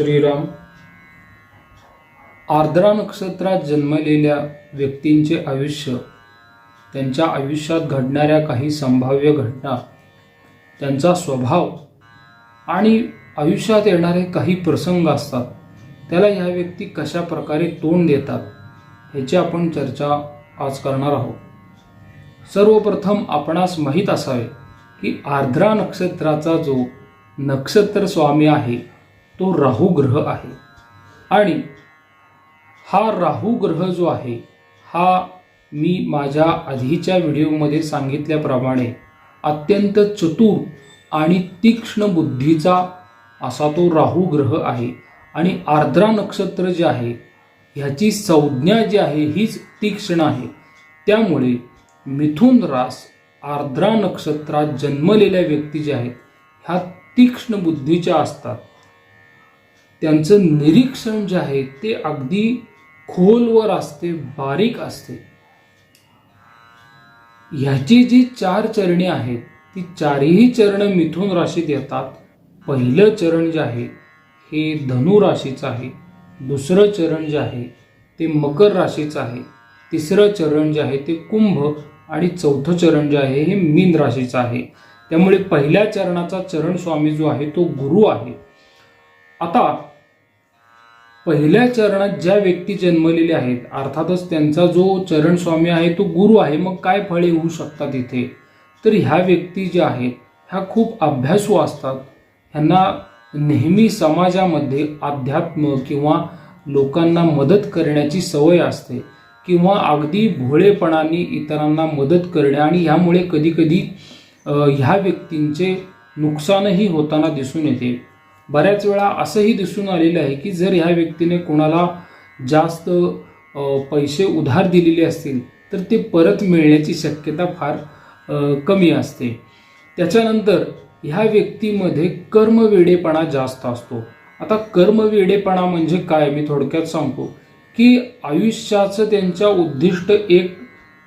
श्रीराम. आर्द्रा नक्षत्रात जन्मलेल्या व्यक्तींचे आयुष्य त्यांच्या आयुष्यात घडणाऱ्या काही संभाव्य घटना त्यांचा स्वभाव आणि आयुष्यात येणारे काही प्रसंग असतात त्याला ह्या व्यक्ती कशा प्रकारे तोंड देतात ह्याची आपण चर्चा आज करणार आहोत. सर्वप्रथम आपणास माहीत असावे की आर्द्रा नक्षत्राचा जो नक्षत्र स्वामी आहे तो राहू ग्रह आहे. आणि हा राहू ग्रह जो आहे हा मी माझ्या आधीच्या व्हिडिओमध्ये सांगितल्याप्रमाणे अत्यंत चतुर आणि तीक्ष्ण बुद्धीचा असा तो राहू ग्रह आहे. आणि आर्द्रा नक्षत्र जे आहे ह्याची संज्ञा जी आहे हीच तीक्ष्ण आहे. त्यामुळे मिथुन रास आर्द्रा नक्षत्रात जन्मलेल्या व्यक्ती ज्या आहेत ह्या तीक्ष्ण बुद्धीच्या असतात. त्यांचं निरीक्षण जे आहे ते अगदी खोलवर असते बारीक असते. ह्याची जी चार चरणे आहेत ती चारही चरण मिथुन राशीत येतात. पहिलं चरण जे आहे हे धनु राशीचं आहे. दुसरं चरण जे आहे ते मकर राशीचं आहे. तिसरं चरण जे आहे ते कुंभ. आणि चौथं चरण जे आहे हे मीन राशीचं आहे. त्यामुळे पहिल्या चरणाचा चरण स्वामी जो आहे तो गुरु आहे. आता पहिल्या चरणात ज्या व्यक्ती जन्मलेल्या आहेत अर्थातच त्यांचा जो चरण स्वामी आहे तो गुरु आहे मग काय फळे होऊ शकतात इथे? तर ह्या व्यक्ती ज्या आहेत ह्या खूप अभ्यासू असतात. ह्यांना नेहमी समाजामध्ये अध्यात्म किंवा लोकांना मदत करण्याची सवय असते किंवा अगदी भोळेपणाने इतरांना मदत करणे आणि ह्यामुळे कधीकधी ह्या व्यक्तींचे नुकसानही होताना दिसून येते. बऱ्याच वेळा असंही दिसून आलेलं आहे की जर ह्या व्यक्तीने कोणाला जास्त पैसे उधार दिलेले असतील तर ते परत मिळण्याची शक्यता फार कमी असते. त्याच्यानंतर ह्या व्यक्तीमध्ये कर्मवेडेपणा जास्त असतो. आता कर्मवेडेपणा म्हणजे काय? मी थोडक्यात सांगतो की आयुष्याचं त्यांच्या उद्दिष्ट एक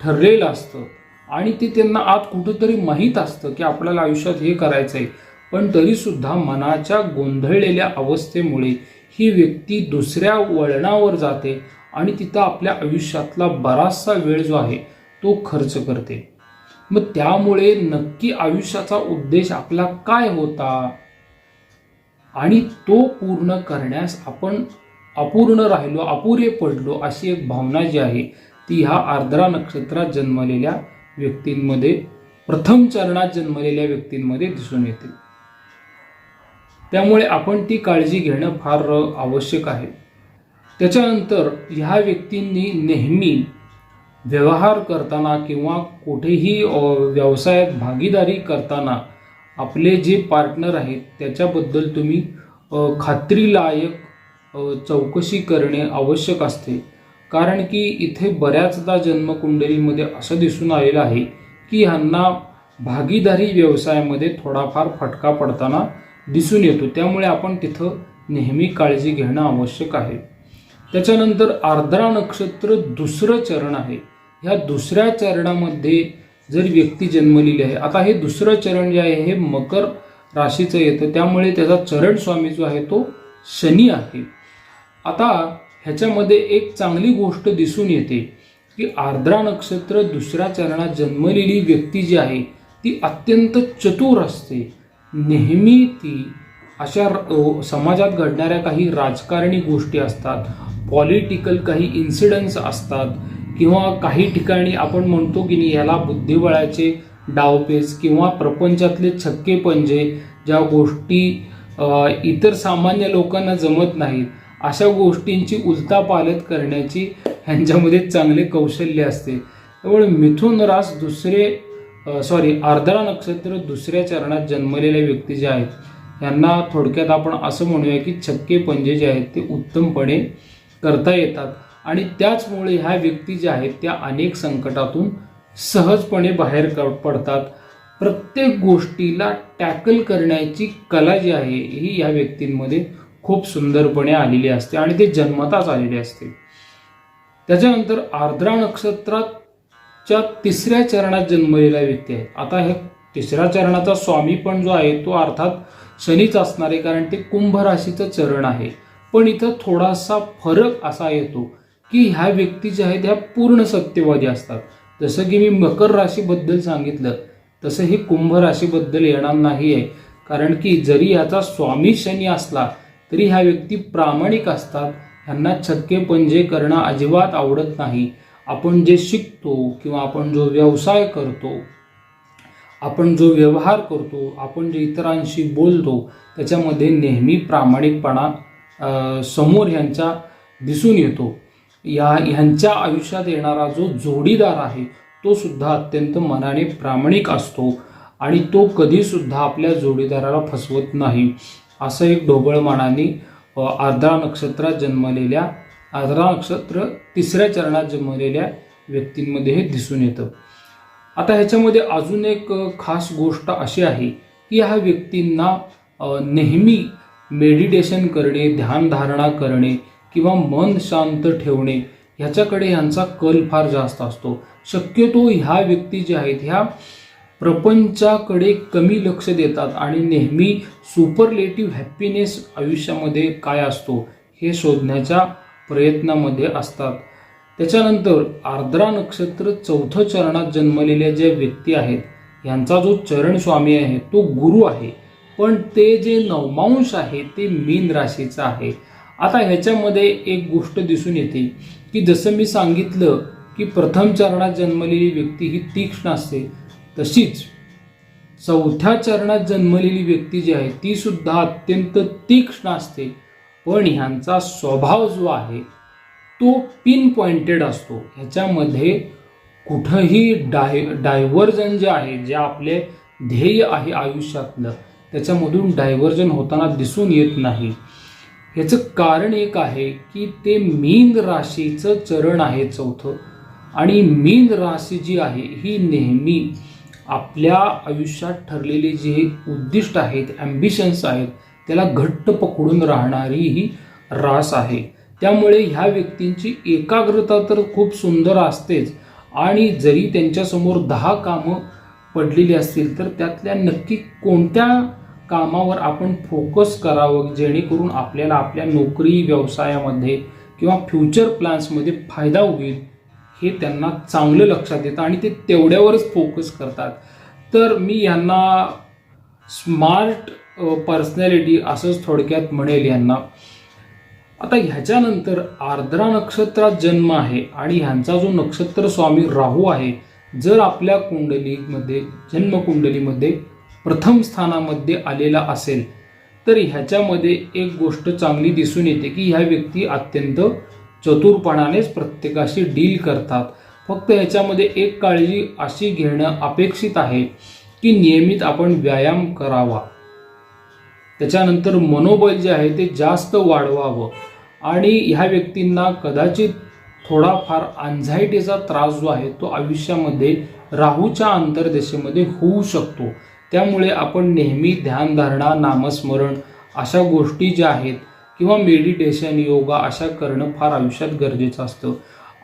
ठरलेलं असतं आणि ते त्यांना आत कुठंतरी माहीत असतं की आपल्याला आयुष्यात हे करायचं आहे पण तरीसुद्धा मनाच्या गोंधळलेल्या अवस्थेमुळे ही व्यक्ती दुसऱ्या वळणावर जाते आणि तिथं आपल्या आयुष्यातला बराचसा वेळ जो आहे तो खर्च करते. मग त्यामुळे नक्की आयुष्याचा उद्देश आपला काय होता? आणि तो पूर्ण करण्यास आपण अपूर्ण राहिलो अपुरे पडलो अशी एक भावना जी आहे ती ह्या आर्द्रा नक्षत्रात जन्मलेल्या व्यक्तींमध्ये प्रथम चरणात जन्मलेल्या व्यक्तींमध्ये दिसून येते. त्यामुळे आपण ती काळजी घेणं फार आवश्यक आहे. त्याच्यानंतर ह्या व्यक्तींनी नेहमी व्यवहार करताना किंवा कुठेही व्यवसायात भागीदारी करताना आपले जे पार्टनर आहेत त्याच्याबद्दल तुम्ही खात्रीलायक चौकशी करणे आवश्यक असते. कारण की इथे बऱ्याचदा जन्मकुंडलीमध्ये असं दिसून आलेलं आहे की ह्यांना भागीदारी व्यवसायामध्ये थोडाफार फटका पडताना दिसून येतो. त्यामुळे आपण तिथं नेहमी काळजी घेणं आवश्यक आहे. त्याच्यानंतर आर्द्रा नक्षत्र दुसरं चरण आहे. ह्या दुसऱ्या चरणामध्ये जर व्यक्ती जन्मलेली आहे आता हे दुसरं चरण जे आहे हे मकर राशीचं येतं. त्यामुळे त्याचा चरण स्वामी जो आहे तो शनी आहे. आता ह्याच्यामध्ये एक चांगली गोष्ट दिसून येते की आर्द्रा नक्षत्र दुसऱ्या चरणात जन्मलेली व्यक्ती जी आहे ती अत्यंत चतुर असते. नेहमी ती अशा समाजात घडणाऱ्या काही राजकारणी गोष्टी असतात पॉलिटिकल काही इन्सिडन्स असतात किंवा काही ठिकाणी आपण म्हणतो की नाही याला बुद्धिबळाचे डावपेच किंवा प्रपंचातले छक्के पंजे ज्या गोष्टी इतर सामान्य लोकांना जमत नाहीत अशा गोष्टींची उलतापालत करण्याची ह्यांच्यामध्ये चांगले कौशल्य असते. त्यामुळे मिथुन रास दुसरे सॉरी आर्द्रा नक्षत्र दुसऱ्या चरणात जन्मलेल्या व्यक्ती जे आहेत यांना थोडक्यात आपण असं म्हणूया की छक्के पंजे जे आहेत ते उत्तमपणे करता येतात. आणि त्याचमुळे ह्या व्यक्ती ज्या आहेत त्या अनेक संकटातून सहजपणे बाहेर क- पडतात. प्रत्येक गोष्टीला टॅकल करण्याची कला जी आहे ही ह्या व्यक्तींमध्ये खूप सुंदरपणे आलेली असते आणि ते जन्मताच आलेले असते. त्याच्यानंतर आर्द्रा नक्षत्रात च्या तिसऱ्या चरणात जन्मलेला व्यक्ती आहे. आता हे तिसऱ्या चरणाचा स्वामी पण जो आहे तो अर्थात शनीच असणार आहे कारण ते कुंभ राशीचं चरण आहे. पण इथं थोडासा फरक असा येतो की ह्या व्यक्ती ज्या आहेत ह्या पूर्ण सत्यवादी असतात. जसं की मी मकर राशीबद्दल सांगितलं तसं हे कुंभ राशीबद्दल येणार नाही आहे. कारण की जरी ह्याचा स्वामी शनी असला तरी ह्या व्यक्ती प्रामाणिक असतात. ह्यांना छक्के पंजे करणं अजिबात आवडत नाही. आपण जे शिकतो किंवा आपण जो व्यवसाय करतो आपण जो व्यवहार करतो आपण जे इतरांशी बोलतो त्याच्यामध्ये नेहमी प्रामाणिकपणा समोर ह्यांच्या दिसून येतो. या ह्यांच्या आयुष्यात येणारा जो जोडीदार आहे तो सुद्धा अत्यंत मनाने प्रामाणिक असतो आणि तो कधीसुद्धा आपल्या जोडीदाराला फसवत नाही. असं एक ढोबळ मनाने आर्द्रा नक्षत्रात जन्मलेल्या आर्द्रा नक्षत्र तिसऱ्या चरणात जन्मलेल्या व्यक्तींमध्ये हे दिसून येतं. आता ह्याच्यामध्ये अजून एक खास गोष्ट अशी आहे की ह्या व्यक्तींना नेहमी मेडिटेशन करणे ध्यानधारणा करणे किंवा मन शांत ठेवणे ह्याच्याकडे ह्यांचा कल फार जास्त असतो. शक्यतो ह्या व्यक्ती ज्या आहेत ह्या प्रपंचाकडे कमी लक्ष देतात आणि नेहमी सुपरलेटिव्ह हॅपीनेस आयुष्यामध्ये काय असतो हे शोधण्याच्या प्रयत्नामध्ये असतात. त्याच्यानंतर आर्द्रा नक्षत्र चौथं चरणात जन्मलेल्या ज्या व्यक्ती आहेत यांचा जो चरण स्वामी आहे तो गुरु आहे. पण ते जे नवमांश आहे ते मीन राशीचं आहे. आता ह्याच्यामध्ये एक गोष्ट दिसून येते की जसं मी सांगितलं की प्रथम चरणात जन्मलेली व्यक्ती ही तीक्ष्ण असते तशीच चौथ्या चरणात जन्मलेली व्यक्ती जी आहे ती सुद्धा अत्यंत तीक्ष्ण असते. पण ह्यांचा स्वभाव जो आहे तो पिन पॉइंटेड असतो. ह्याच्यामध्ये कुठंही डाय डायव्हर्जन जे आहे जे आपले ध्येय आहे आयुष्यातलं त्याच्यामधून डायव्हर्जन होताना दिसून येत नाही. ह्याचं कारण एक आहे की ते मीन राशीचं चरण आहे चौथं. आणि मीन राशी जी आहे ही नेहमी आपल्या आयुष्यात ठरलेली जी उद्दिष्ट आहेत ॲम्बिशन्स आहेत त्याला घट्ट पकडून राहणारी ही रास आहे. त्यामुळे ह्या व्यक्तींची एकाग्रता तर खूप सुंदर असतेच. आणि जरी त्यांच्यासमोर दहा कामं पडलेली असतील तर त्यातल्या नक्की कोणत्या कामावर आपण फोकस करावं जेणेकरून आपल्याला आपल्या नोकरी व्यवसायामध्ये किंवा फ्युचर प्लॅन्समध्ये फायदा होईल हे त्यांना चांगलं लक्षात येतं आणि ते तेवढ्यावरच फोकस करतात. तर मी यांना स्मार्ट पर्सनॅलिटी असंच थोडक्यात म्हणेल यांना. आता ह्याच्यानंतर आर्द्रा नक्षत्रात जन्म आहे आणि ह्यांचा जो नक्षत्र स्वामी राहू आहे जर आपल्या कुंडलीमध्ये जन्मकुंडलीमध्ये प्रथम स्थानामध्ये आलेला असेल तर ह्याच्यामध्ये एक गोष्ट चांगली दिसून येते की ह्या व्यक्ती अत्यंत चतुरपणानेच प्रत्येकाशी डील करतात. फक्त ह्याच्यामध्ये एक काळजी अशी घेणं अपेक्षित आहे की नियमित आपण व्यायाम करावा. त्याच्यानंतर मनोबल जे आहे ते जास्त वाढवावं. आणि ह्या व्यक्तींना कदाचित थोडाफार अँझायटीचा त्रास जो आहे तो आयुष्यामध्ये राहूच्या अंतर्देशेमध्ये होऊ शकतो. त्यामुळे आपण नेहमी ध्यानधारणा नामस्मरण अशा गोष्टी ज्या आहेत किंवा मेडिटेशन योगा अशा करणं फार आयुष्यात गरजेचं असतं.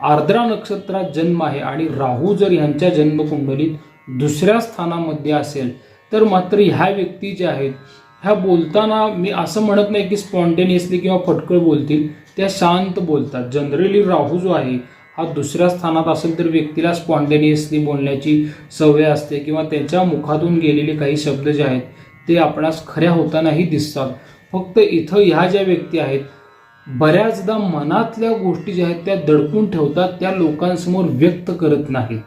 आर्द्रा नक्षत्रात जन्म आहे आणि राहू जर ह्यांच्या जन्मकुंडलीत दुसऱ्या स्थानामध्ये असेल तर मात्र ह्या व्यक्ती ज्या आहेत ह्या बोलताना मी असं म्हणत नाही की स्पॉन्टेनियसली किंवा फटकळ बोलतील त्या शांत बोलतात. जनरली राहू जो आहे हा दुसऱ्या स्थानात असेल तर व्यक्तीला स्पॉन्टेनियसली बोलण्याची सवय असते किंवा त्याच्या मुखातून गेलेले काही शब्द जे आहेत ते आपणास खऱ्या होतानाही दिसतात. फक्त इथं ह्या ज्या व्यक्ती आहेत बऱ्याचदा मनातल्या गोष्टी ज्या आहेत त्या दडपून ठेवतात त्या लोकांसमोर व्यक्त करत नाहीत.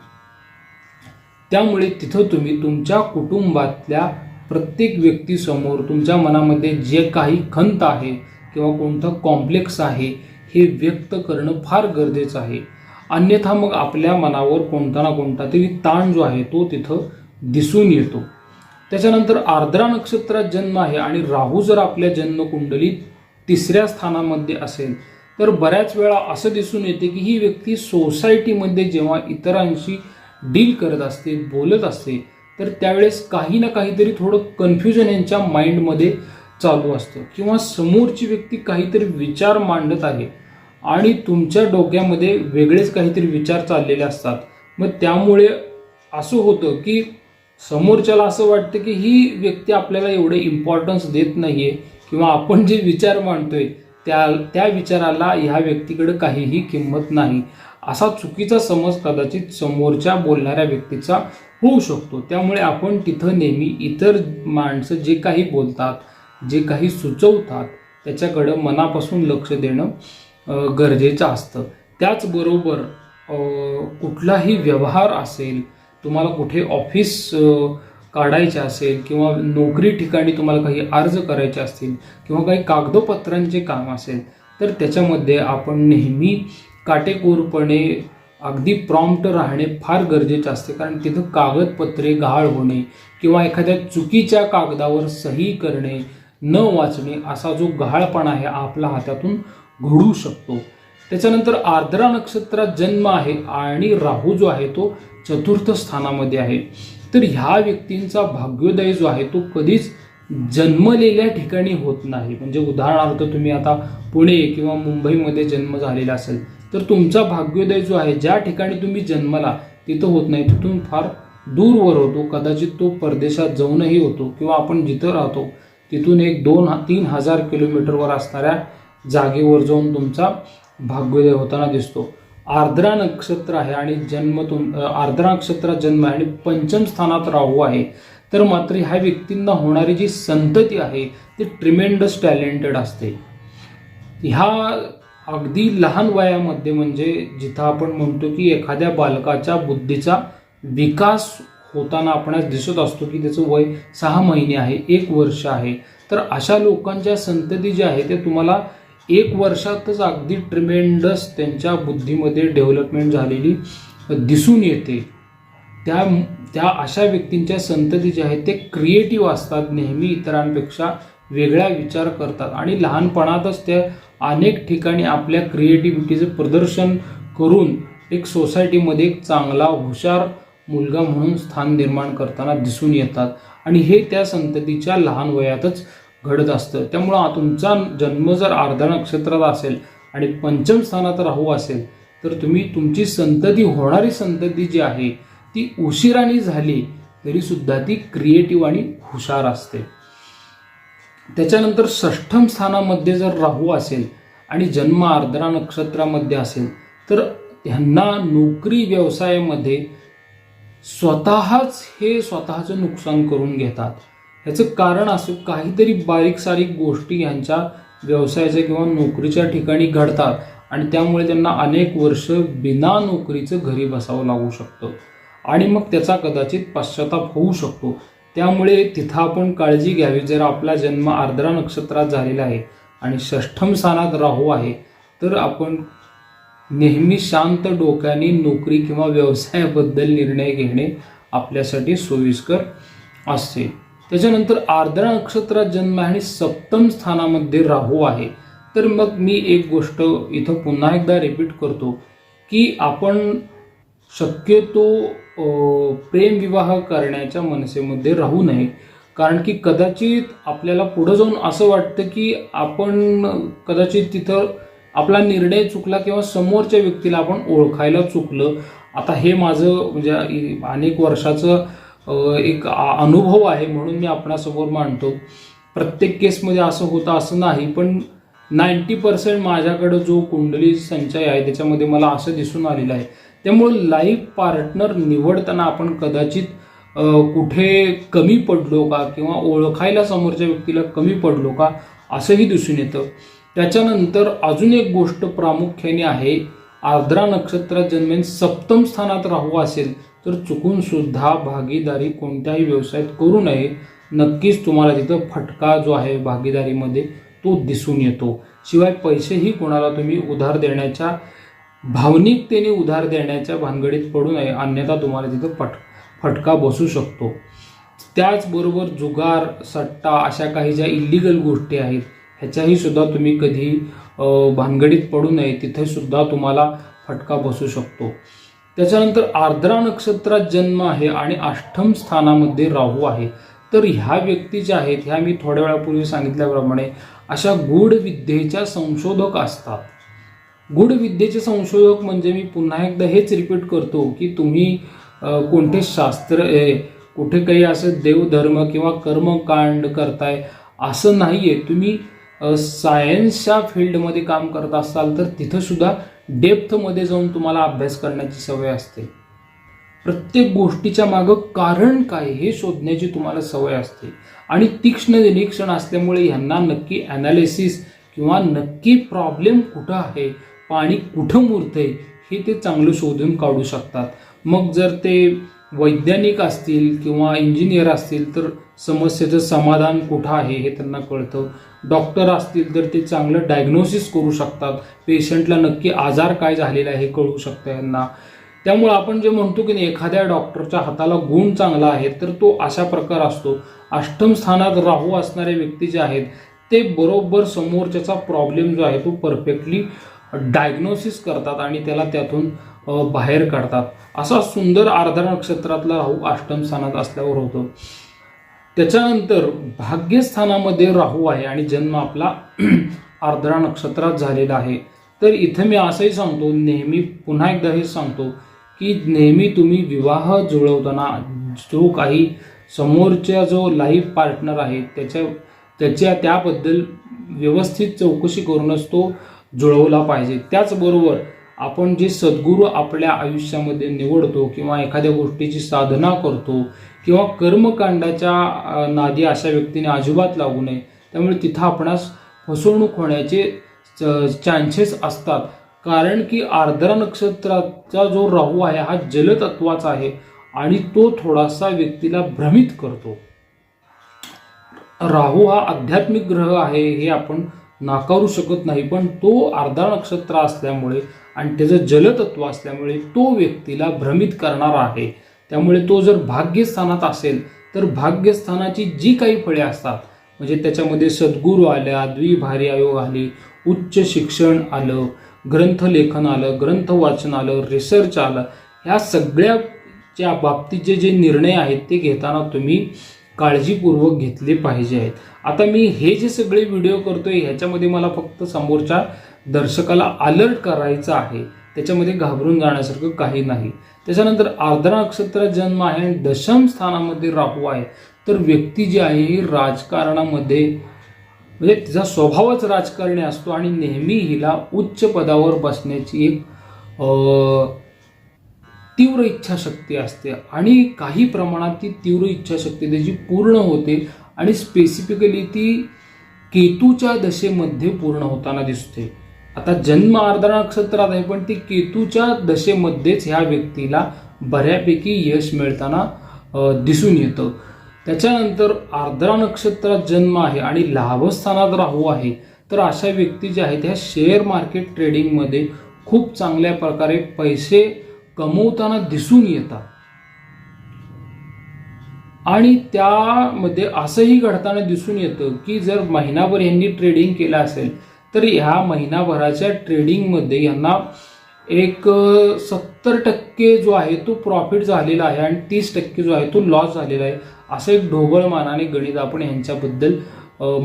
त्यामुळे तिथं तुम्ही तुमच्या कुटुंबातल्या प्रत्येक व्यक्तीसमोर तुमच्या मनामध्ये जे काही खंत आहे किंवा कोणतं कॉम्प्लेक्स आहे हे व्यक्त करणं फार गरजेचं आहे. अन्यथा मग आपल्या मनावर कोणता ना कोणता तरी ताण जो आहे तो तिथं दिसून येतो. त्याच्यानंतर आर्द्रा नक्षत्रात जन्म आहे आणि राहू जर आपल्या जन्मकुंडलीत तिसऱ्या स्थानामध्ये असेल तर बऱ्याच वेळा असं दिसून येते की ही व्यक्ती सोसायटीमध्ये जेव्हा इतरांशी डील करत असते बोलत असते तर त्यावेळेस काही ना काहीतरी थोडं कन्फ्युजन यांच्या माइंडमध्ये चालू असतं. किंवा समोरची व्यक्ती काहीतरी विचार मांडत आहे आणि तुमच्या डोक्यामध्ये वेगळेच काहीतरी विचार चाललेले असतात. मग त्यामुळे असं होतं की समोरच्याला असं वाटतं की ही व्यक्ती आपल्याला एवढे इम्पॉर्टन्स देत नाही आहे किंवा आपण जे विचार मांडतोय त्या त्या विचाराला ह्या व्यक्तीकडे काहीही किंमत नाही. असा चुकीचा समज कदाचित समोरच्या बोलणाऱ्या व्यक्तीचा होऊ शकतो. त्यामुळे आपण तिथं नेहमी इतर माणसं जे काही बोलतात जे काही सुचवतात त्याच्याकडं मनापासून लक्ष देणं गरजेचं असतं. त्याचबरोबर कुठलाही व्यवहार असेल तुम्हाला कुठे ऑफिस काढायचे असेल किंवा नोकरी ठिकाणी तुम्हाला काही अर्ज करायचे असतील किंवा काही कागदोपत्रांचे काम असेल तर त्याच्यामध्ये आपण नेहमी काटेकोरपणे अगदी प्रॉम्प्ट राहणे फार गरजेचे असते. कारण तिथं कागदपत्रे गहाळ होणे किंवा एखाद्या चुकीच्या कागदावर सही करणे न वाचणे असा जो गहाळपणा आहे आपल्या हातातून घडू शकतो. त्याच्यानंतर आर्द्रा नक्षत्रात जन्म आहे आणि राहू जो आहे तो चतुर्थ स्थानामध्ये आहे. तर ह्या व्यक्तींचा भाग्योदय जो आहे तो कधीच जन्मलेल्या ठिकाणी होत नाही. म्हणजे उदाहरणार्थ तुम्ही आता पुणे किंवा मुंबईमध्ये जन्म झालेला असेल तर तुमचा भाग्योदय जो आहे ज्या ठिकाणी तुम्ही जन्मला तिथं होत नाही. तिथून फार दूरवर होतो. कदाचित तो परदेशात जाऊनही होतो किंवा आपण जिथं राहतो तिथून एक दोन तीन हजार किलोमीटरवर असणाऱ्या जागेवर जाऊन तुमचा भाग्योदय होताना दिसतो. आर्द्रा नक्षत्र आहे आणि जन्म तुम आर्द्रा नक्षत्रात जन्म आहे आणि पंचम स्थानात राहू आहे. तर मात्र ह्या व्यक्तींना होणारी जी संतती आहे ती ट्रिमेंडस टॅलेंटेड असते. ह्या अगदी लहान वयामध्ये म्हणजे जिथं आपण म्हणतो की एखाद्या बालकाच्या बुद्धीचा विकास होताना आपणास दिसत असतो की त्याचं वय सहा महिने आहे एक वर्ष आहे. तर अशा लोकांच्या संतती जी आहे ते तुम्हाला एक वर्षातच अगदी ट्रिमेंडस त्यांच्या बुद्धीमध्ये डेव्हलपमेंट झालेली दिसून येते. त्या त्या अशा व्यक्तींच्या संतती जे आहेत ते क्रिएटिव्ह असतात नेहमी इतरांपेक्षा. वेगळा विचार करतात. आणि लहानपणातच त्या अनेक ठिकाणी आपल्या क्रिएटिव्हिटीचं प्रदर्शन करून एक सोसायटीमध्ये एक चांगला हुशार मुलगा म्हणून स्थान निर्माण करताना दिसून येतात. आणि हे त्या संततीच्या लहान वयातच घडत असतं. त्यामुळं तुमचा जन्म जर अर्धा नक्षत्रात असेल आणि पंचम स्थानात राहू असेल तर तुम्ही तुमची संतती होणारी संतती जी आहे ती उशिराने झाली तरीसुद्धा ती क्रिएटिव्ह आणि हुशार असते. त्याच्यानंतर षष्ठम स्थानामध्ये जर राहू असेल आणि जन्म आर्द्रा नक्षत्रामध्ये असेल तर त्यांना नोकरी व्यवसायामध्ये स्वतःच हे स्वतःचं नुकसान करून घेतात. ह्याचं कारण असं काहीतरी बारीक सारीक गोष्टी यांच्या व्यवसायाच्या किंवा नोकरीच्या ठिकाणी घडतात आणि त्यामुळे त्यांना अनेक वर्ष बिना नोकरीचं घरी बसावं लागू शकतं. आणि मग त्याचा कदाचित पश्चाताप होऊ शकतो. त्यामुळे तिथं आपण काळजी घ्यावी. जर आपला जन्म आर्द्रा नक्षत्रात झालेला आहे आणि षष्ठम स्थानात राहू आहे तर आपण नेहमी शांत डोक्याने नोकरी किंवा व्यवसायाबद्दल निर्णय घेणे आपल्यासाठी सोयीस्कर असते. त्याच्यानंतर आर्द्रा नक्षत्रात जन्म आहे आणि सप्तम स्थानामध्ये राहू आहे. तर मग मी एक गोष्ट इथं पुन्हा एकदा रिपीट करतो की आपण शक्यतो प्रेमविवाह करण्याच्या मनसेमध्ये राहू नये. कारण की कदाचित आपल्याला पुढं जाऊन असं वाटतं की आपण कदाचित तिथं आपला निर्णय चुकला किंवा समोरच्या व्यक्तीला आपण ओळखायला चुकलं. आता हे माझं म्हणजे अनेक वर्षाचं एक अनुभव आहे म्हणून मी आपणासमोर मांडतो. प्रत्येक केसमध्ये असं होतं असं नाही. पण नाईन्टी पर्सेंट माझ्याकडं जो कुंडली संचय आहे त्याच्यामध्ये मला असं दिसून आलेलं आहे. त्यामुळे लाईफ पार्टनर निवडताना आपण कदाचित कुठे कमी पडलो का किंवा ओळखायला समोरच्या व्यक्तीला कमी पडलो का असंही दिसून येतं. त्याच्यानंतर अजून एक गोष्ट प्रामुख्याने आहे. आर्द्रा नक्षत्रात जन्मेन सप्तम स्थानात राहू असेल तर चुकून सुद्धा भागीदारी कोणत्याही व्यवसायात करू नये. नक्कीच तुम्हाला तिथं फटका जो आहे भागीदारीमध्ये तो दिसून येतो. शिवाय पैसेही कोणाला तुम्ही उधार देण्याच्या भावनिकतेने उधार देण्याच्या भानगडीत पडू नये अन्यथा तुम्हाला तिथं फट फटका बसू शकतो. त्याचबरोबर जुगार सट्टा अशा काही ज्या इलिगल गोष्टी आहेत ह्याच्याही सुद्धा तुम्ही कधी भानगडीत पडू नये. तिथे सुद्धा तुम्हाला फटका बसू शकतो. त्याच्यानंतर आर्द्रा नक्षत्रात जन्म आहे आणि अष्टम स्थानामध्ये राहू आहे. तर ह्या व्यक्ती ज्या आहेत ह्या मी थोड्या वेळापूर्वी सांगितल्याप्रमाणे अशा गूढ विद्येच्या संशोधक असतात. गुढ विद्येचे संशोधक म्हणजे मी पुन्हा एकदा हेच रिपीट करतो की तुम्ही कोणते शास्त्र कुठे काही असं देवधर्म किंवा कर्मकांड करताय असं नाही आहे तुम्ही सायन्सच्या फील्डमध्ये काम करत असाल तर तिथं सुद्धा डेप्थमध्ये जाऊन तुम्हाला अभ्यास करण्याची सवय असते. प्रत्येक गोष्टीच्या मागं कारण काय हे शोधण्याची तुम्हाला सवय असते. आणि तीक्ष्ण निरीक्षण असल्यामुळे ह्यांना नक्की ॲनालिसिस किंवा नक्की प्रॉब्लेम कुठं आहे पाणी कुठं मुरतंय हे ते चांगलं शोधून काढू शकतात. मग जर ते वैज्ञानिक असतील किंवा इंजिनियर असतील तर समस्येचं समाधान कुठं आहे हे त्यांना कळतं. डॉक्टर असतील तर ते चांगलं डायग्नोसिस करू शकतात. पेशंटला नक्की आजार काय झालेला आहे हे कळू शकतं यांना. त्यामुळे आपण जे म्हणतो की नाही एखाद्या डॉक्टरच्या हाताला गुण चांगला आहे तर तो अशा प्रकार असतो. अष्टम स्थानात राहू असणारे व्यक्ती जे आहेत ते बरोबर समोरच्याचा प्रॉब्लेम जो आहे तो परफेक्टली डायग्नोसिस करतात आणि त्याला त्यातून बाहेर काढतात. असा सुंदर आर्धा नक्षत्रातला राहू अष्टम स्थानात असल्यावर होतो. त्याच्यानंतर भाग्यस्थानामध्ये राहू आहे आणि जन्म आपला आर्द्रा नक्षत्रात झालेला आहे. तर इथं मी असंही सांगतो नेहमी पुन्हा एकदा हे सांगतो की नेहमी तुम्ही विवाह जुळवताना जो काही समोरच्या जो लाईफ पार्टनर आहे त्याच्या त्याच्या त्याबद्दल व्यवस्थित चौकशी करूनच तो जुळवला पाहिजे. त्याचबरोबर आपण जे सद्गुरू आपल्या आयुष्यामध्ये निवडतो किंवा एखाद्या गोष्टीची साधना करतो किंवा कर्मकांडाच्या नादी अशा व्यक्तीने अजिबात लागू नये. त्यामुळे तिथं आपणास फसवणूक होण्याचे चान्सेस असतात. कारण की आर्द्रा नक्षत्राचा जो राहू आहे हा जलतत्वाचा आहे आणि तो थोडासा व्यक्तीला भ्रमित करतो. राहू हा आध्यात्मिक ग्रह आहे हे आपण नाकारू शकत नाही पण तो अर्धा नक्षत्र असल्यामुळे आणि त्याचं जलतत्व असल्यामुळे तो व्यक्तीला भ्रमित करणारा आहे. त्यामुळे तो जर भाग्यस्थानात असेल तर भाग्यस्थानाची जी काही फळे असतात म्हणजे त्याच्यामध्ये सद्गुरू आल्या द्विभारी आयोग आली उच्च शिक्षण आलं ग्रंथलेखन आलं ग्रंथ वाचन आलं रिसर्च आलं ह्या सगळ्याच्या बाबतीचे जे निर्णय आहेत ते घेताना तुम्ही काळजीपूर्वक घेतले पाहिजे आहेत. आता मी हे जे सगळे व्हिडिओ करतोय ह्याच्यामध्ये मला फक्त समोरच्या दर्शकाला अलर्ट करायचं आहे. त्याच्यामध्ये घाबरून जाण्यासारखं काही नाही. त्याच्यानंतर आर्द्रा नक्षत्रात जन्म आहे. आणि दशम स्थानामध्ये राहू आहे. तर व्यक्ती जी आहे ही राजकारणामध्ये म्हणजे तिचा स्वभावच राजकारणी असतो आणि नेहमी हिला उच्च पदावर बसण्याची एक तीव्र इच्छाशक्ती असते आणि काही प्रमाणात ती तीव्र इच्छाशक्ती त्याची पूर्ण होते आणि स्पेसिफिकली ती केतूच्या दशेमध्ये पूर्ण होताना दिसते. आता जन्म आर्द्रा नक्षत्रात आहे पण ती केतूच्या दशेमध्येच ह्या व्यक्तीला बऱ्यापैकी यश मिळताना दिसून येतं. त्याच्यानंतर आर्द्रा नक्षत्रात जन्म आहे आणि लाभस्थानात राहू आहे तर अशा व्यक्ती ज्या आहेत ह्या शेअर मार्केट ट्रेडिंगमध्ये खूप चांगल्या प्रकारे पैसे कमवताना दिसून येतात. आणि त्यामध्ये असंही घडताना दिसून येतं की जर महिनाभर यांनी ट्रेडिंग केलं असेल तर ह्या महिनाभराच्या ट्रेडिंगमध्ये यांना एक सत्तर टक्के जो आहे तो प्रॉफिट झालेला आहे आणि तीस टक्के जो आहे तो लॉस झालेला आहे. असं एक ढोबळ मानाने गणित आपण यांच्याबद्दल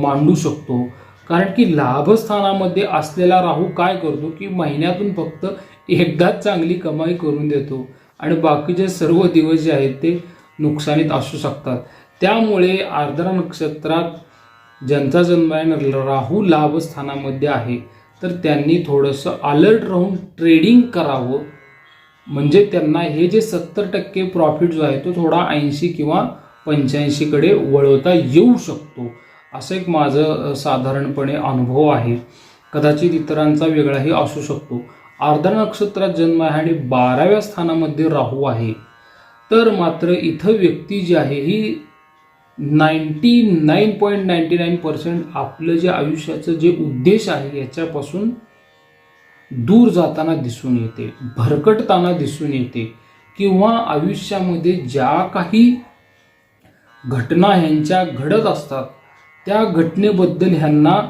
मांडू शकतो. कारण की लाभस्थानामध्ये असलेला राहू काय करतो की महिन्यातून फक्त एकदाच चांगली कमाई करून देतो. आणि बाकीचे सर्व दिवस जे आहेत ते नुकसानीत असू शकतात. त्यामुळे आर्द्रा नक्षत्रात ज्यांचा जन्म आहे राहू लाभ स्थानामध्ये आहे. तर त्यांनी थोडंसं अलर्ट राहून ट्रेडिंग करावं. म्हणजे त्यांना हे जे सत्तर टक्के प्रॉफिट जो आहे तो थोडा ऐंशी किंवा पंच्याऐंशीकडे वळवता येऊ शकतो. असं एक माझं साधारणपणे अनुभव आहे. कदाचित इतरांचा वेगळाही असू शकतो. आर्द्रा नक्षत्रात जन्म आहे आणि बाराव्या स्थानामध्ये राहू आहे. तर मात्र इथं व्यक्ती जी आहे ही ninety nine point ninety nine percent आपलं जे आयुष्याचं जे उद्देश आहे याच्यापासून दूर जाताना दिसून येते भरकटताना दिसून येते. किंवा आयुष्यामध्ये ज्या काही घटना ह्यांच्या घडत असतात त्या घटनेबद्दल ह्यांना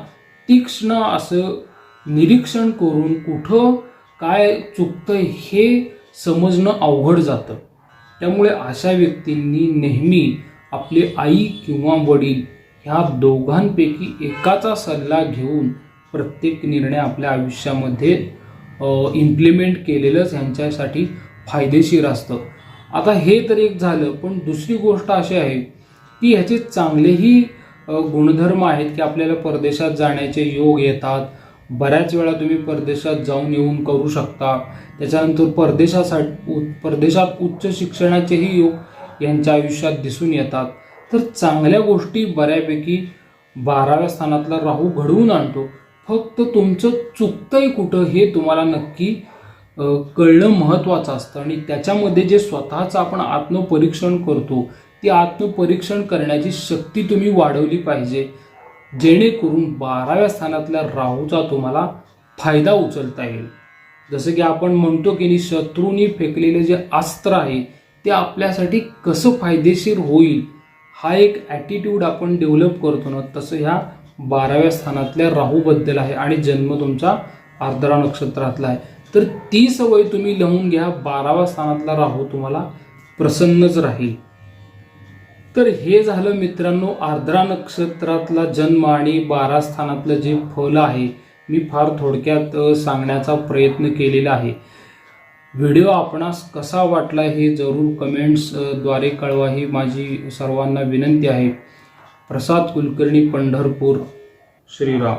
तीक्ष्ण असं निरीक्षण करून कुठं काय चुकतं हे समजणं अवघड जातं. त्यामुळे अशा व्यक्तींनी नेहमी आपले आई किंवा वडील ह्या दोघांपैकी एकाचा सल्ला घेऊन प्रत्येक निर्णय आपल्या आयुष्यामध्ये इम्प्लिमेंट केलेलंच ह्यांच्यासाठी फायदेशीर असतं. आता हे तर एक झालं पण दुसरी गोष्ट अशी आहे की ह्याचे चांगलेही गुणधर्म आहेत की आपल्याला परदेशात जाण्याचे योग येतात बऱ्याच वेळा तुम्ही परदेशात जाऊन येऊन करू शकता. त्याच्यानंतर परदेशासाठी उ- परदेशात उच्च शिक्षणाचेही योग यांच्या आयुष्यात दिसून येतात. तर चांगल्या गोष्टी बऱ्यापैकी बाराव्या स्थानातला राहू घडवून आणतो. फक्त तुमचं चुकतंय कुठं हे तुम्हाला नक्की कळणं महत्त्वाचं असतं. आणि त्याच्यामध्ये जे स्वतःचं आपण आत्मपरीक्षण करतो ती आत्मपरीक्षण करण्याची शक्ती तुम्ही वाढवली पाहिजे. जेणेकरून बाराव्या स्थानातल्या राहूचा तुम्हाला फायदा उचलता येईल. जसं की आपण म्हणतो की शत्रूंनी फेकलेले जे अस्त्र आहे ते आपल्यासाठी कसं फायदेशीर होईल हा एक ॲटिट्यूड आपण डेव्हलप करतो ना तसं ह्या बाराव्या स्थानातल्या राहूबद्दल आहे आणि जन्म तुमचा आर्द्रा नक्षत्रातला आहे. तर ती सवय तुम्ही लिहून घ्या बाराव्या स्थानातला राहू तुम्हाला प्रसन्नच राहील. तर हे झालं मित्रांनो आर्द्रा नक्षत्रातला जन्म आणि बारा स्थानातलं जे फल आहे मी फार थोडक्यात सांगण्याचा प्रयत्न केलेला आहे. व्हिडिओ आपणास कसा वाटला हे जरूर कमेंट्सद्वारे कळवा ही माझी सर्वांना विनंती आहे. प्रसाद कुलकर्णी पंढरपूर श्रीराम.